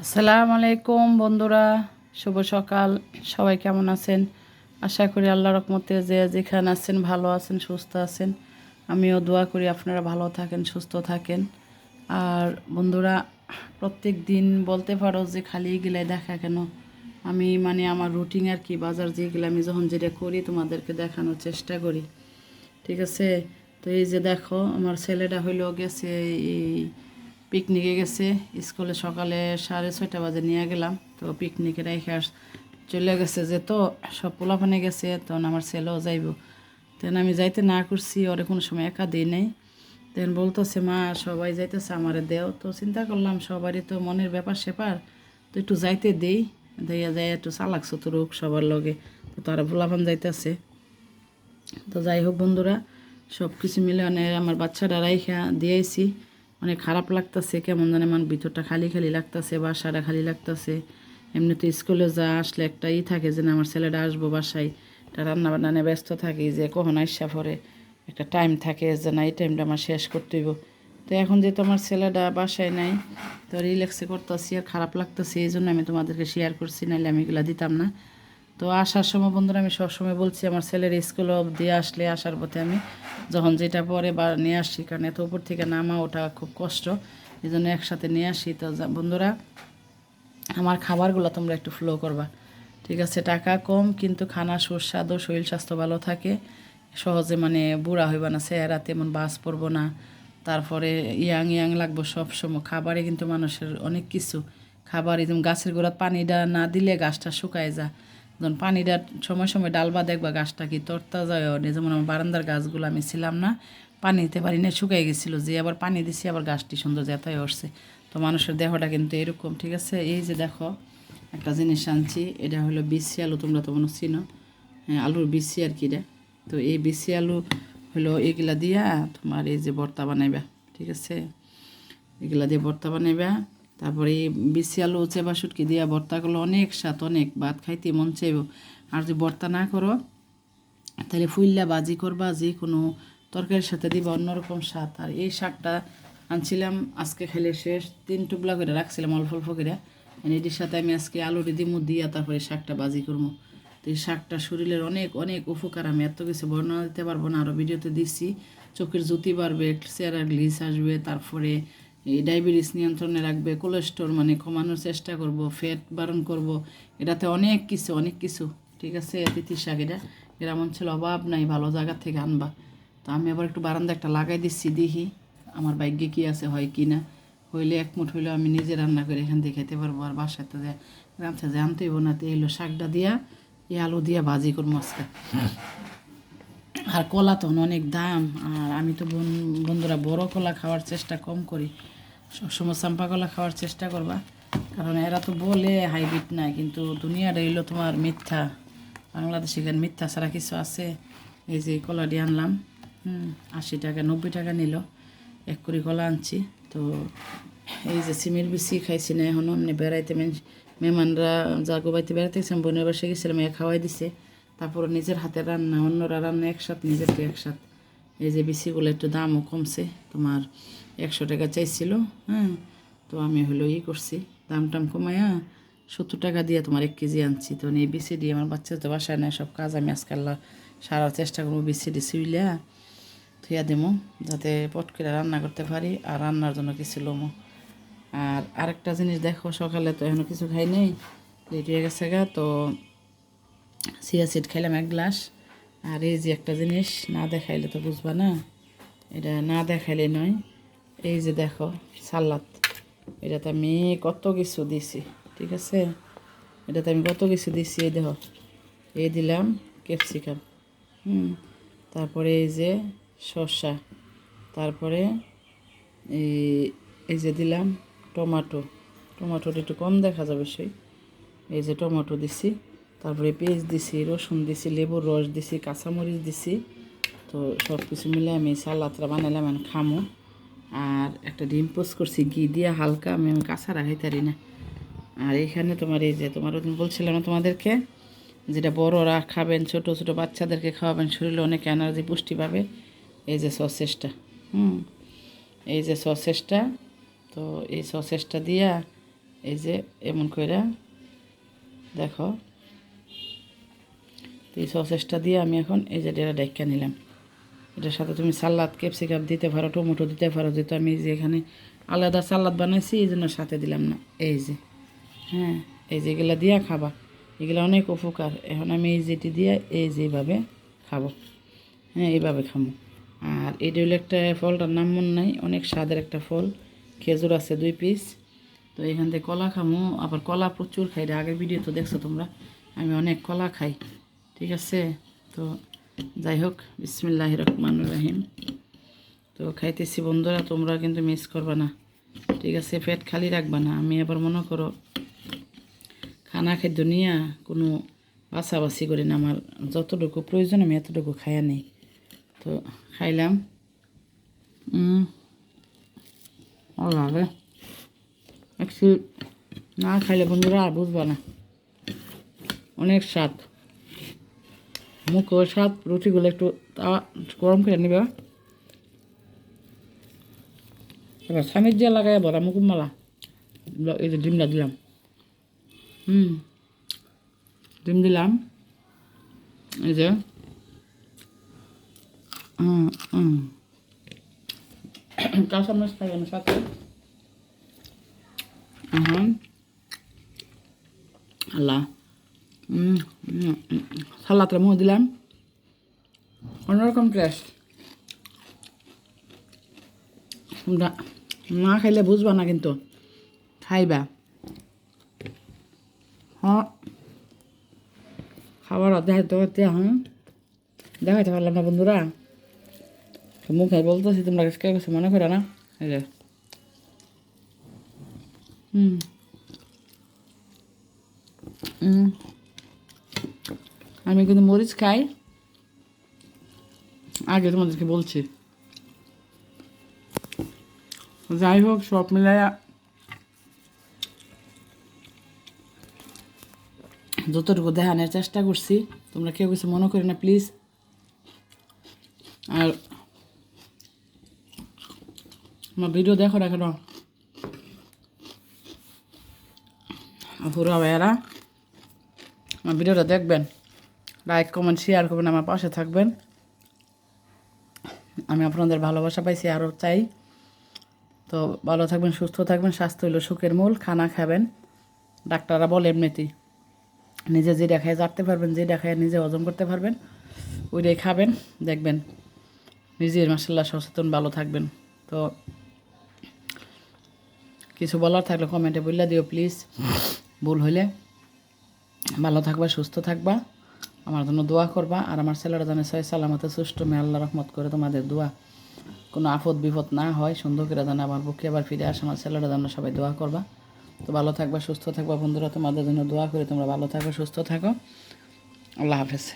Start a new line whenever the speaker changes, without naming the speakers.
আসসালামু আলাইকুম বন্ধুরা, শুভ সকাল। সবাই কেমন আছেন? আশা করি আল্লাহ রকমতে যে যেখানে আছেন, ভালো আছেন, সুস্থ আছেন। আমিও দোয়া করি আপনারা ভালো থাকেন, সুস্থ থাকেন। আর বন্ধুরা, প্রত্যেক দিন বলতে পারো যে খালি গেলে দেখা কেন? আমি মানে আমার রুটিন আর কি, বাজার যেগুলো আমি যখন যেটা করি, তোমাদেরকে দেখানোর চেষ্টা করি। ঠিক আছে? তো এই যে দেখো, আমার ছেলেটা হইল গেছে এই পিকনিকে গেছে। স্কুলে সকালে সাড়ে ছয়টা বাজে নিয়ে গেলাম। তো পিকনিকে রেখে চলে গেছে যে, তো সব পোলাপানে গেছে, তখন আমার ছেলেও যাইব। তেন আমি যাইতে না করছি, ওরে কোনো সময় একা দিই নাই। তেন বলতেছে, মা, সবাই যাইতেছে, আমারে দেও। তো চিন্তা করলাম, সবারই তো মনের ব্যাপার সেপার। তো একটু যাইতে দেই, দেয়া যায় একটু চালাক চতুরুক সবার লগে। তো তারা পোলাপান যাইতেছে। তো যাই হোক বন্ধুরা সব কিছু মিলে মানে আমার বাচ্চাটা রাইখা দিয়েছি। অনেক খারাপ লাগতেছে, কেমন জানে আমার ভিতরটা খালি খালি লাগতেছে, বাসাটা খালি লাগতেছে। এমনি তো স্কুলে যা আসলে একটা ই থাকে যে না, আমার ছেলেটা আসব বাসায়, একটা রান্না বান্না ব্যস্ত থাকি যে কখন আসা পরে একটা টাইম থাকে যে না, এই টাইমটা আমার শেষ করতে হইব। তো এখন যেহেতু আমার ছেলেটা বাসায় নাই, তো রিল্যাক্সে করতেছি আর খারাপ লাগতেছে, এই জন্য আমি তোমাদেরকে শেয়ার করছি নাহলে আমি এগুলো দিতাম না। তো আসার সময় বন্ধুরা, আমি সবসময় বলছি, আমার ছেলের স্কুল দিয়ে আসলে আসার পথে আমি যখন যেটা পরে বা নিয়ে আসি, কারণ এত উপর থেকে নামা ওটা খুব কষ্ট এই জন্য একসাথে নিয়ে আসি। তো বন্ধুরা, আমার খাবারগুলো তোমরা একটু ফ্লো করবা। ঠিক আছে, টাকা কম, কিন্তু খানা সুস্বাদু, শরীর স্বাস্থ্য ভালো থাকে। সহজে মানে বুড়া হইবা না, চেহারা তেমন বাস পড়ব না। তারপরে ইয়াং ইয়াং লাগবো সবসময়। খাবারে কিন্তু মানুষের অনেক কিছু। খাবার একদম গাছের গোড়াত পানিটা না দিলে গাছটা শুকায় যায়। যখন পানিটা সময় সময় ডালবা দেখবা গাছটা কি তরতাজা হয়ে ওঠে। যেমন আমার বারান্দার গাছগুলো আমি ছিলাম না, পানি দিতে পারি না শুকাই গেছিল। যে আবার পানি দিছি, আবার গাছটি সুন্দর যেতায় উঠছে। তো মানুষের দেহটা কিন্তু এরকম, ঠিক আছে? এই যে দেখো, একটা জিনিস আনছি, এটা হলো বিসি আলু, তোমরা তো মনে চিনো। হ্যাঁ আলুর বিসি আর কি রে তো এই বিসি আলু হলো এগুলা দিয়া তোমার এই যে ভর্তা বানাইবা, ঠিক আছে? এগুলা দিয়ে ভর্তা বানাইবা। তারপরে বিসি আলু, চেবা সুটকি দিয়া ভর্তাগুলো অনেক স্বাদ, অনেক। ভাত খাইতে মন চাইব। আর যদি ভর্তা না করো, তাহলে ফুললা বাজি করবা যে কোনো তরকারির সাথে দিবা অন্যরকম স্বাদ। আর এই শাকটা আনছিলাম, আজকে খেলে শেষ। তিন টুকলা করে রাখছিলাম, অল্প অল্প করে। এটির সাথে আমি আজকে আলুটি দিমু, দিয়া তারপরে শাকটা বাজি করব তো এই শাকটা শরীরের অনেক অনেক উপকার। আমি এত কিছু বর্ণনা দিতে পারব না আরও ভিডিওতে দিচ্ছি চোখের জ্যোতি বাড়বে চেহারা গ্লিস আসবে, তারপরে এই ডায়াবেটিস নিয়ন্ত্রণে রাখবে কোলেস্ট্রল মানে কমানোর চেষ্টা করব ফ্যাট বারণ করব, এটাতে অনেক কিছু অনেক কিছু, ঠিক আছে? তিথি শাক এটা। গ্রাম অঞ্চলে অভাব নাই, ভালো জায়গা থেকে আনবা। তো আমি আবার একটু বারান্দা একটা লাগাই দিচ্ছি, দেখি আমার ভাগ্যে কি আছে, হয় কি না। হইলে এক মুঠ হইলে আমি নিজে রান্না করে এখান থেকে খেতে পারব, আর বাসায় তো যে রাঁধতে যে আনতে না, তো এলো শাকটা দিয়া, এই আলু দিয়া ভাজি করব আজকে। আর কলা তো অনেক দাম, আর আমি তো বন- বন্ধুরা বড় কলা খাওয়ার চেষ্টা কম করি। সবসময় চাম্পা কলা খাওয়ার চেষ্টা করবা। কারণ এরা তো বলে হাইব্রিড নাই কিন্তু দুনিয়াটা এলো তোমার মিথ্যা। বাংলাদেশে এখানে মিথ্যা ছাড়া কিছু আছে। এই যে কলাটি আনলাম, হুম, আশি টাকা, নব্বই টাকা নিল। এক কুড়ি কলা আনছি। তো এই যে সিমের বিচি খাইছি না এখনও এমনি বেড়াইতে মেন- মেহমানরা যা গোবাইতে বেড়াতে গেছিলাম, বোনের বাসে গেছিলাম এ খাওয়াই দিছে। তারপর নিজের হাতে রান্না, অন্যরা রান্না একসাথে নিজের তো একসাথে। এই যে বিসিগুলো একটু দামও কমছে, তোমার একশো টাকা চাইছিল হ্যাঁ? তো আমি হলো ই করছি, দাম টাম কমায়া সত্তর টাকা দিয়ে তোমার এক কেজি আনছি। তো এই বিচি দিয়ে আমার বাচ্চা তো বাসায় নেয় সব কাজ আমি আজকাল সারার চেষ্টা করব বিচি দিয়ে শুইলা থুয়া দেবো যাতে পট করে রান্না করতে পারি আর রান্নার জন্য কিছু লোমো। আর আরেকটা জিনিস দেখো, সকালে তো এখনও কিছু খাই নেই, লেট হয়ে গেছে গা, তো সিয়া সিড খাইলাম এক গ্লাস। আর এই যে একটা জিনিস, না দেখাইলে তো বুঝবা না। এটা না দেখাইলে নয়। এই যে দেখো, সালাদ। এটাতে আমি কত কিছু দিছি, ঠিক আছে? এটাতে আমি কত কিছু দিছি, এই দেখো। এই দিলাম ক্যাপসিকাম, হুম? তারপরে এই যে শসা, তারপরে এই যে দিলাম টমাটো। টমাটোটা একটু কম দেখা যাবে সেই। এই যে টমাটো দিছি। তারপরে পেঁয়াজ দিছি, রসুন দিছি, লেবুর রস দিছি, কাঁচামরিচ দিছি। তো সব কিছু মিলে আমি সালাদটা বানালাম আমি খামো। আর একটা ডিম পোস্ট করছি, ঘি দিয়ে হালকা, আমি আমি কাঁচা রাখাই পারি না। আর এখানে তোমার এই যে তোমার ওদিন বলছিলাম না তোমাদেরকে, যেটা বড়রা খাবেন, ছোট ছোট বাচ্চাদেরকে খাওয়াবেন, শরীরে অনেক এনার্জি পুষ্টি পাবে। এই যে সসেসটা, হুম, এই যে সসেসটা, তো এই সসেসটা দিয়া এই যে এমন কইরা দেখো এই সসেসটা দিয়ে আমি এখন এই যে এটা ডেক্কা নিলাম। এটার সাথে তুমি সালাদ, ক্যাপসিকাম দিতে পারো, টমেটো দিতে পারো, যেহেতু আমি যে এখানে আলাদা সালাদ বানাইছি, এই জন্য সাথে দিলাম না। এই যে হ্যাঁ এই যে এগুলা দিয়া খাবা। এগুলো অনেক উপকার। এখন আমি এই যেটি দিয়ে এই যেভাবে খাব। হ্যাঁ এইভাবে খাব আর এটা হলো একটা ফলটার নাম মনে নাই, অনেক স্বাদের একটা ফল। খেজুর আছে দুই পিস। তো এখান থেকে কলা খামো। আবার কলা প্রচুর খাই রে, আগের ভিডিও তো দেখছ তোমরা? আমি অনেক কলা খাই। ঠিক আছে? তো যাই হোক বিসমিল্লাহ রহমান রাহিম। তো খাইতেছি বন্ধুরা, তোমরা কিন্তু মিস করবা না। ঠিক আছে? পেট খালি রাখবা না। আমি আবার মনে করো, খানা খাদ্য নিয়ে কোনো বাছাবাছি করি না। আমার যতটুকু প্রয়োজন, আমি এতটুকু খাইয়া নেই। তো খাইলাম। লাগে একটু না খাইলে বন্ধুরা আর বুঝবা না। অনেক স্বাদ। মুখ স্বাদ রুটিগুলো একটু গরম করে নিবে। এবার স্বামীর দিয়ে লাগাই বড়া মুকুম মালা এই যে ডিমটা দিলাম। হুম, ডিম দিলাম। এই যে কাঁচা মাছ খাইলাম সাথে? হুম আল্লাহ। সালাদটা মুখ দিলাম। অন্যরকম টেস্ট না খাইলে বুঝবা না কিন্তু। খাইবা। হ্যাঁ। খাবার দেখাইতে করতে হ্যাঁ দেখাইতে পারলাম না বন্ধুরা। মুখে বলতেছি, তোমরা কেউ কিছু মনে করো না। এই যে। হুম। হুম। আমি কিন্তু মরিচ খাই। আগে তোমাদেরকে বলছি। যাই হোক, সব মিলাইয়া যতটুকু দেখানোর চেষ্টা করছি, তোমরা কেউ কিছু মনে করি না, প্লিজ। আর আমার ভিডিও দেখো না কেন? আপুরা ভাইয়ারা, আমার ভিডিওটা দেখবেন। লাইক কমেন্ট শেয়ার করবেন আমার পাশে থাকবেন। আমি আপনাদের ভালোবাসা পাইছি আরও চাই। তো ভালো থাকবেন, সুস্থ থাকবেন, স্বাস্থ্য হইল সুখের মূল, খানা খাবেন। ডাক্তাররা বলে এমনিতেই, নিজে যে দেখায় জানতে পারবেন যেটা দেখায় নিজে হজম করতে পারবেন, ওইটাই খাবেন, দেখবেন। নিজের মাসাল্লাহ সচেতন, ভালো থাকবেন। তো কিছু বলার থাকলে কমেন্টে বললে দিও প্লিজ ভুল হইলে ভালো থাকবা, সুস্থ থাকবা। আমার জন্য দোয়া করবা, আর আমার ছেলেরা জানে ছয় সালামতে সুষ্ঠ, মে আল্লাহ রহমত করে তোমাদের দোয়া। কোনো আফদ বিপদ না হয়, সুন্দর করে জানে আমার বুকে আবার ফিরে আসে, আমার ছেলেরা জানো সবাই দোয়া করবা। তো ভালো থাকবা, সুস্থ থাকবা বন্ধুরা, তোমাদের জন্য দোয়া করে, তোমরা ভালো থাকো, সুস্থ থাকো। আল্লাহ হাফেজ।